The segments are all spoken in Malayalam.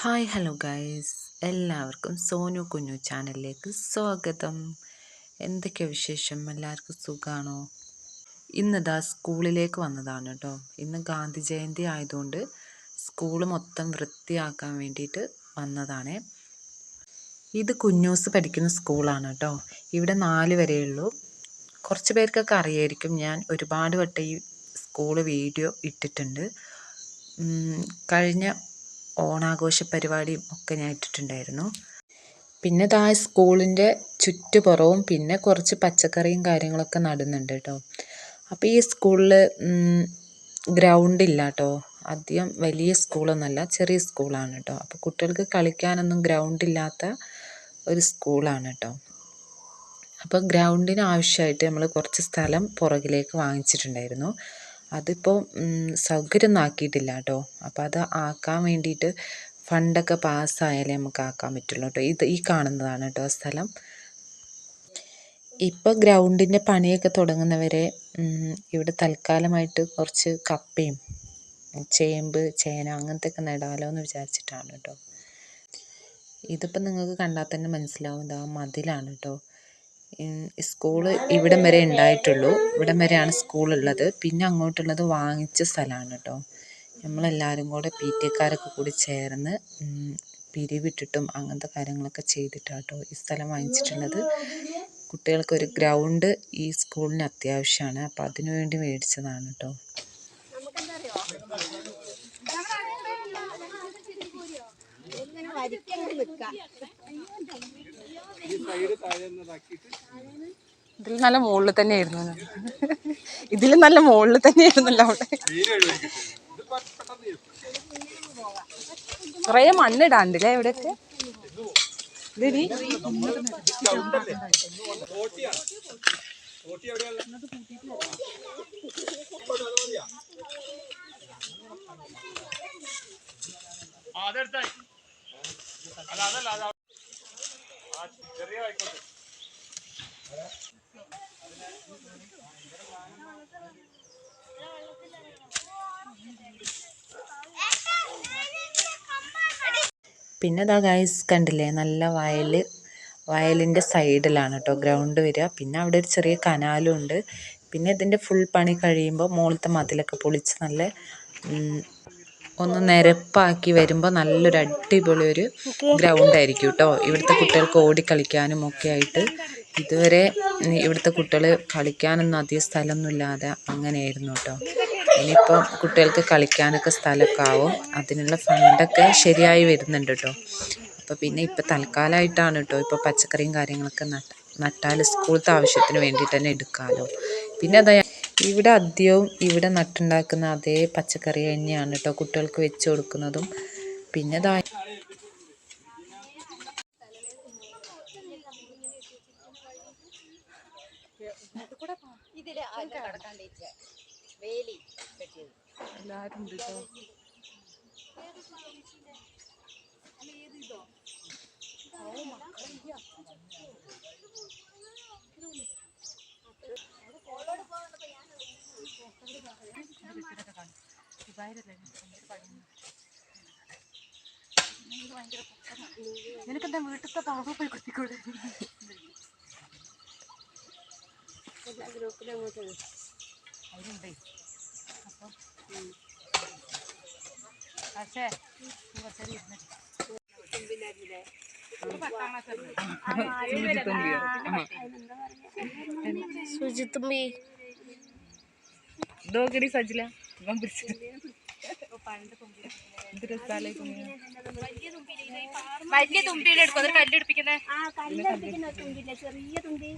ഹായ് ഹലോ ഗൈസ് എല്ലാവർക്കും സോനു കുഞ്ഞു ചാനലിലേക്ക് സ്വാഗതം. എന്തൊക്കെ വിശേഷം? എല്ലാവർക്കും സുഖമാണോ ഇന്നിതാ സ്കൂളിലേക്ക് വന്നതാണ് കേട്ടോ ഇന്ന് ഗാന്ധി ജയന്തി ആയതുകൊണ്ട് സ്കൂൾ മൊത്തം വൃത്തിയാക്കാൻ വേണ്ടിയിട്ട് വന്നതാണ്. ഇത് കുഞ്ഞൂസ് പഠിക്കുന്ന സ്കൂളാണ് കേട്ടോ ഇവിടെ നാല് വരെയുള്ളൂ കുറച്ച് പേർക്കൊക്കെ അറിയായിരിക്കും ഞാൻ ഒരുപാട് വട്ടം ഈ സ്കൂൾ വീഡിയോ ഇട്ടിട്ടുണ്ട്. കഴിഞ്ഞ ഓണാഘോഷ പരിപാടിയും ഒക്കെ ഞാൻ ഇട്ടിട്ടുണ്ടായിരുന്നു. പിന്നെ താ സ്കൂളിന്റെ ചുറ്റുപുറവും പിന്നെ കുറച്ച് പച്ചക്കറിയും കാര്യങ്ങളൊക്കെ നടുന്നുണ്ട് കേട്ടോ. അപ്പോൾ ഈ സ്കൂളിൽ ഗ്രൗണ്ട് ഇല്ല കേട്ടോ. അധികം വലിയ സ്കൂളൊന്നുമല്ല ചെറിയ സ്കൂളാണ് കേട്ടോ. അപ്പോൾ കുട്ടികൾക്ക് കളിക്കാനൊന്നും ഗ്രൗണ്ട് ഇല്ലാത്ത ഒരു സ്കൂളാണ് കേട്ടോ. അപ്പോൾ ഗ്രൗണ്ടിന് ആവശ്യമായിട്ട് നമ്മൾ കുറച്ച് സ്ഥലം പുറകിലേക്ക് വാങ്ങിച്ചിട്ടുണ്ടായിരുന്നു. അതിപ്പോൾ സൗകര്യമൊന്നും ആക്കിയിട്ടില്ല കേട്ടോ അപ്പോൾ അത് ആക്കാൻ വേണ്ടിയിട്ട് ഫണ്ടൊക്കെ പാസ്സായാലേ നമുക്ക് ആക്കാൻ പറ്റുള്ളൂ കേട്ടോ ഇത് ഈ കാണുന്നതാണ് കേട്ടോ സ്ഥലം. ഇപ്പോൾ ഗ്രൗണ്ടിന്റെ പണിയൊക്കെ തുടങ്ങുന്നവരെ ഇവിടെ തൽക്കാലമായിട്ട് കുറച്ച് കപ്പയും ചേമ്പ് ചേന അങ്ങനത്തെ ഒക്കെ നടാലോ എന്ന് വിചാരിച്ചിട്ടാണ് കേട്ടോ ഇതിപ്പോൾ നിങ്ങൾക്ക് കണ്ടാൽ തന്നെ മനസ്സിലാവും. ഇതാ മതിലാണ് കേട്ടോ സ്കൂൾ ഇവിടം വരെ ഉണ്ടായിട്ടുള്ളൂ. ഇവിടം വരെയാണ് സ്കൂളുള്ളത് പിന്നെ അങ്ങോട്ടുള്ളത് വാങ്ങിച്ച സ്ഥലമാണ് കേട്ടോ. നമ്മളെല്ലാവരും കൂടെ പി ടി എക്കാരൊക്കെ കൂടി ചേർന്ന് പിരിവിട്ടിട്ടും അങ്ങനത്തെ കാര്യങ്ങളൊക്കെ ചെയ്തിട്ടാണ് കേട്ടോ ഈ സ്ഥലം വാങ്ങിച്ചിട്ടുള്ളത്. കുട്ടികൾക്കൊരു ഗ്രൗണ്ട് ഈ സ്കൂളിന് അത്യാവശ്യമാണ്. അപ്പോൾ അതിനു വേണ്ടി മേടിച്ചതാണ് കേട്ടോ. ഇതിൽ നല്ല മുകളിൽ തന്നെയായിരുന്നു. ഇതിൽ നല്ല മുകളിൽ തന്നെയായിരുന്നല്ലോ അവിടെ. കുറേ മണ്ണിടാണ്ടല്ലേ ഇവിടെയൊക്കെ? ഇതെടി അതെടുത്തായി പിന്നെ ദാ ഗൈസ് കണ്ടില്ലേ നല്ല വയൽ വയലിന്റെ സൈഡിലാണ് കേട്ടോ ഗ്രൗണ്ട് വരിക. പിന്നെ അവിടെ ഒരു ചെറിയ കനാലും ഉണ്ട് പിന്നെ ഇതിന്റെ ഫുൾ പണി കഴിയുമ്പോൾ മുകളിലത്തെ മതിലൊക്കെ പൊളിച്ച് നല്ല ഒന്ന് നിരപ്പാക്കി വരുമ്പോൾ നല്ലൊരു അടിപൊളി ഒരു ഗ്രൗണ്ട് ആയിരിക്കും കേട്ടോ ഇവിടുത്തെ കുട്ടികൾക്ക് ഓടിക്കളിക്കാനും ഒക്കെ ആയിട്ട് ഇതുവരെ ഇവിടുത്തെ കുട്ടികൾ കളിക്കാനൊന്നും അധികം സ്ഥലമൊന്നും ഇല്ലാതെ അങ്ങനെയായിരുന്നു കേട്ടോ ഇനിയിപ്പം കുട്ടികൾക്ക് കളിക്കാനൊക്കെ സ്ഥലമൊക്കെ ആവും. അതിനുള്ള ഫണ്ടൊക്കെ ശരിയായി വരുന്നുണ്ട് കേട്ടോ. അപ്പോൾ പിന്നെ ഇപ്പം തൽക്കാലമായിട്ടാണ് കേട്ടോ. ഇപ്പോൾ പച്ചക്കറിയും കാര്യങ്ങളൊക്കെ നട്ട നട്ടാൽ സ്കൂളത്തെ ആവശ്യത്തിന് വേണ്ടിയിട്ട് തന്നെ എടുക്കാമല്ലോ പിന്നെ അതാ ഇവിടെ അധികവും ഇവിടെ നട്ടുണ്ടാക്കുന്ന അതേ പച്ചക്കറി തന്നെയാണ് കേട്ടോ കുട്ടികൾക്ക് വെച്ച് കൊടുക്കുന്നതും. പിന്നെ അതാ എല്ലാവരും ഉണ്ട് കേട്ടോ നിനക്കെന്താ വീട്ടിലത്തെ പാവ പോയി കുത്തിക്കൂടെ? എല്ലാ ഗ്രൂപ്പിലും അങ്ങോട്ട് അതിലുണ്ടേ അപ്പം പക്ഷേ കുറച്ചേരം ഇരുന്നിട്ട് തുമ്പിലായിരുന്നില്ലേ സുജിത്തുമ്പി ഇതോക്കടി സജില ഇവൻ പിടിച്ചിട്ട് എന്ത് രസാലേ വലിയ തുമ്പിയുടെ എടുക്കും അതൊരു കല്ലെടുപ്പിക്കുന്നത് ആ കല്ലെടുപ്പിക്കുന്ന തുമ്പില്ല ചെറിയ തുമ്പി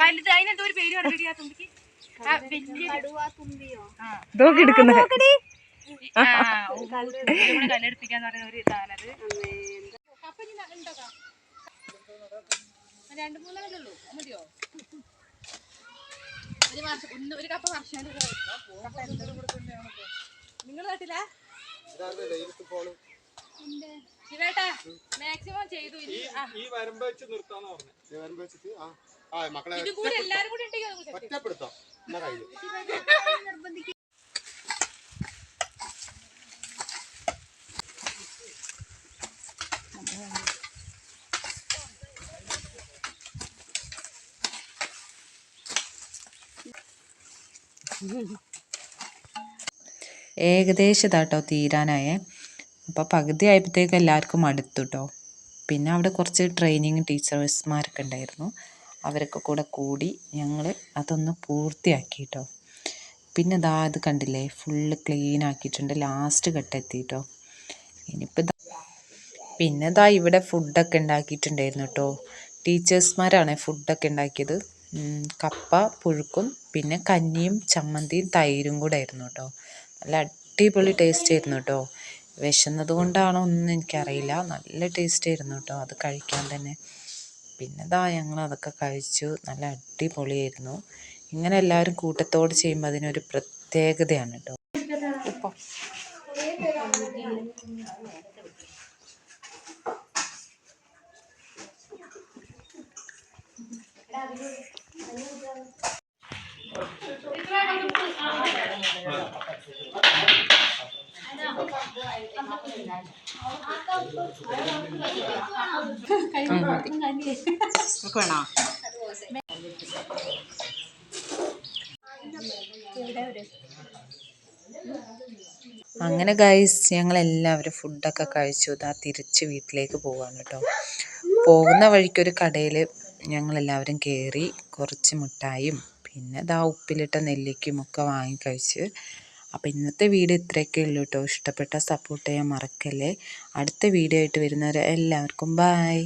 വലുത് അതിനെന്തോ ഒരു പേര് കണ്ടിട്ട് ആ തുമ്പിക്ക് ഇതൊക്കെ എടുക്കുന്നത്. കല്ലെടുപ്പിക്കാന്ന് പറയുന്ന ഒരു ഇതാണത് രണ്ട് ഉള്ളൂ മതിയോ ഒരു വർഷം ഒന്ന് ഒരു കപ്പ വർഷം നിങ്ങൾ കേട്ടില്ല ശിവേട്ടാ മാക്സിമം ചെയ്തു ഈ വരമ്പ് വെച്ച് നിർത്താന്ന് പറഞ്ഞു. വരമ്പ് വെച്ചിട്ട് ആ. ആ മക്കളെ ഇതും കൂടി എല്ലാരും കൂടി ഒറ്റപ്പെടുത്താം. ഏകദേശം ഇതാട്ടോ തീരാനായേ. അപ്പോൾ പകുതി ആയപ്പോഴത്തേക്കും എല്ലാവർക്കും അടുത്തു കേട്ടോ പിന്നെ അവിടെ കുറച്ച് ട്രെയിനിങ് ടീച്ചർമാരൊക്കെ ഉണ്ടായിരുന്നു. അവരൊക്കെ കൂടെ കൂടി ഞങ്ങൾ അതൊന്ന് പൂർത്തിയാക്കി കേട്ടോ പിന്നെ ദാ ഇത് കണ്ടില്ലേ? ഫുള്ള് ക്ലീൻ ആക്കിയിട്ടുണ്ട്. ലാസ്റ്റ് ഘട്ടെത്തി കേട്ടോ ഇനിയിപ്പോൾ പിന്നെ ദാ ഇവിടെ ഫുഡൊക്കെ ഉണ്ടാക്കിയിട്ടുണ്ടായിരുന്നു കേട്ടോ. ടീച്ചേഴ്സ്മാരാണ് ഫുഡൊക്കെ ഉണ്ടാക്കിയത്. കപ്പ പുഴുക്കും പിന്നെ കഞ്ഞിയും ചമ്മന്തിയും തൈരും കൂടെ ആയിരുന്നു കേട്ടോ. നല്ല അടിപൊളി ടേസ്റ്റ് ആയിരുന്നു കേട്ടോ. വിശന്നത് കൊണ്ടാണോ ഒന്നും എനിക്കറിയില്ല. നല്ല ടേസ്റ്റ് ആയിരുന്നു കേട്ടോ. അത് കഴിക്കാൻ തന്നെ. പിന്നെ ഇതാ ഞങ്ങൾ അതൊക്കെ കഴിച്ചു. നല്ല അടിപൊളിയായിരുന്നു. ഇങ്ങനെ എല്ലാവരും കൂട്ടത്തോട് ചെയ്യുമ്പോൾ അതിനൊരു പ്രത്യേകതയാണ് കേട്ടോ വേണോ അങ്ങനെ ഗൈസ് ഞങ്ങളെല്ലാവരും ഫുഡൊക്കെ കഴിച്ചു. ഇതാ തിരിച്ച് വീട്ടിലേക്ക് പോവാണ് കേട്ടോ. പോകുന്ന വഴിക്കൊരു കടയിൽ ഞങ്ങളെല്ലാവരും കയറി കുറച്ച് മിഠായും പിന്നെ ഇതാ ഉപ്പിലിട്ട നെല്ലിക്കും ഒക്കെ വാങ്ങി കഴിച്ച് അപ്പോൾ ഇന്നത്തെ വീഡിയോ ഇത്രയൊക്കെ ഉള്ളൂ കേട്ടോ. ഇഷ്ടപ്പെട്ട സപ്പോർട്ട് ചെയ്യാൻ മറക്കല്ലേ. അടുത്ത വീഡിയോ ആയിട്ട് വരുന്നവരെ എല്ലാവർക്കും ബായ്